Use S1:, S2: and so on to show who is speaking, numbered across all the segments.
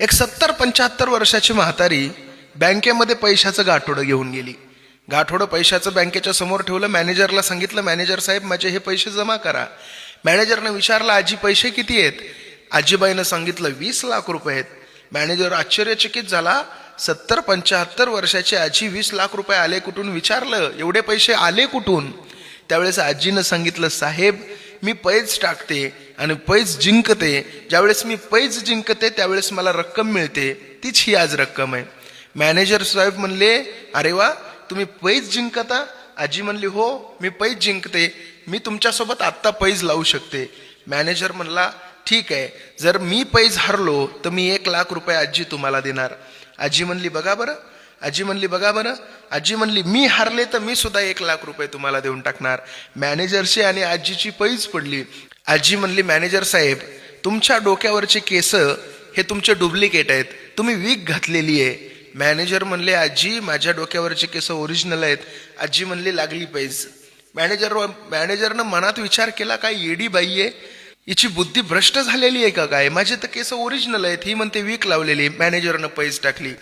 S1: एक सत्तर पंच्याहत्तर वर्षाची म्हातारी बँकेमध्ये पैशाचं गाठोडं घेऊन गेली. गाठोडं पैशाचं बँकेच्या समोर ठेवलं मॅनेजरला सांगितलं मॅनेजर साहेब माझे हे पैसे जमा करा. मॅनेजरनं विचारलं आजी पैसे किती आहेत? आजीबाईनं सांगितलं वीस लाख रुपये आहेत. मॅनेजर आश्चर्यचकित झाला. सत्तर पंच्याहत्तर वर्षाची आजी वीस लाख रुपये आले कुठून विचारलं? एवढे पैसे आले कुठून? त्यावेळेस आजीनं सांगितलं साहेब मी पैज टाकते. आणि पैज जिंकते ज्यावेळेस मी पैज जिंकते त्यावेळेस मला रक्कम मिळते. तीच ही आज रक्कम आहे. मॅनेजर साहेब म्हणले अरे वा तुम्ही पैज जिंकता. आजी म्हणली हो मी पैज जिंकते. मी तुमच्यासोबत आत्ता पैज लावू शकते. मॅनेजर म्हणला ठीक आहे. जर मी पैज हरलो तर मी एक लाख रुपये आजी तुम्हाला देणार. आजी म्हणली बघा बरं. आजी म्हणली बघा बरं. आजी म्हणली मी हरले तर मी सुद्धा एक लाख रुपये तुम्हाला देऊन टाकणार. मॅनेजरशी आणि आजीची पैज पडली. आजी म्हणली मॅनेजर साहेब तुमच्या डोक्यावरचे केस हे तुमचे डुप्लिकेट आहेत. तुम्ही वीक घातलेली आहे. मॅनेजर म्हणले आजी माझ्या डोक्यावरचे केस ओरिजिनल आहेत. आजी म्हणली लागली पैज मॅनेजर मॅनेजरनं मनात विचार केला काय येडी बाई आहे? हिची बुद्धी भ्रष्ट झालेली आहे का काय? माझे तर केस ओरिजिनल आहेत. ही म्हणते वीक लावलेली. मॅनेजरनं पैज टाकली.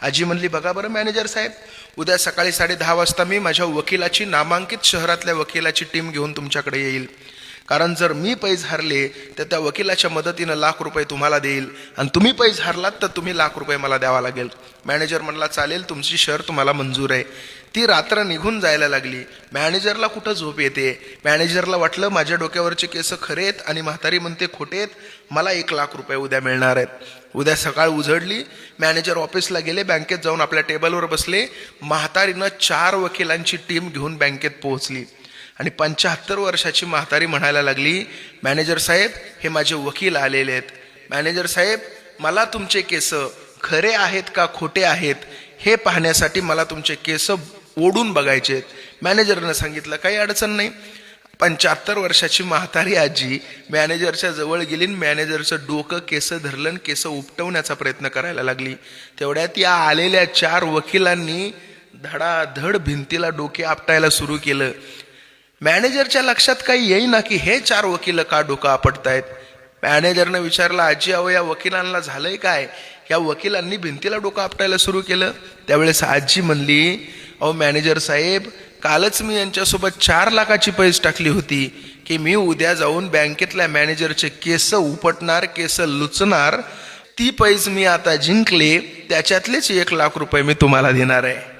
S1: आजी म्हणली बघा बरं मॅनेजर साहेब उद्या सकाळी साडे दहा वाजता मी माझ्या वकिलाची नामांकित शहरातल्या वकिलाची टीम घेऊन तुमच्याकडे येईल. कारण जर मी पैज हरले तर त्या वकिलाच्या मदतीनं लाख रुपये तुम्हाला देईल. आणि तुम्ही पैज हरलात तर तुम्ही लाख रुपये मला द्यावा लागेल. मॅनेजर म्हणला चालेल तुमची शर तुम्हाला मंजूर आहे. ती रात्र निघून जायला लागली. मॅनेजरला कुठं झोप येते? मॅनेजरला वाटलं माझ्या डोक्यावरचे केस खरे आहेत आणि म्हातारी म्हणते खोटे मला एक लाख रुपये उद्या मिळणार आहेत. उद्या सकाळ उजडली. मॅनेजर ऑफिसला गेले बँकेत जाऊन आपल्या टेबलवर बसले. म्हातारीनं चार वकिलांची टीम घेऊन बँकेत पोहोचली. आणि पंच्याहत्तर वर्षाची म्हातारी म्हणायला लागली मॅनेजर साहेब हे माझे वकील आलेले आहेत. मॅनेजर साहेब मला तुमचे केस खरे आहेत का खोटे आहेत हे पाहण्यासाठी मला तुमचे केस ओढून बघायचे आहेत. मॅनेजरनं सांगितलं काही अडचण नाही. पंच्याहत्तर वर्षाची म्हातारी आजी मॅनेजरच्या जवळ गेली मॅनेजरचं डोकं केस धरलं आणि केस उपटवण्याचा प्रयत्न करायला लागली. तेवढ्यात या आलेल्या चार वकिलांनी धडाधड भिंतीला डोके आपटायला सुरू केलं. मॅनेजरच्या लक्षात काही येईना की हे चार वकील का डोकं आपटतायत? मॅनेजरनं विचारलं आजी अहो या वकिलांना झालंय काय? या वकिलांनी भिंतीला डोकं आपटायला सुरू केलं. त्यावेळेस आजी म्हणली अहो मॅनेजर साहेब कालच मी यांच्यासोबत चार लाखाची पैस टाकली होती की मी उद्या जाऊन बँकेतल्या मॅनेजरचे केस उपटणार केस लुचणार ती पैस मी आता जिंकले त्याच्यातलेच एक लाख रुपये मी तुम्हाला देणार आहे.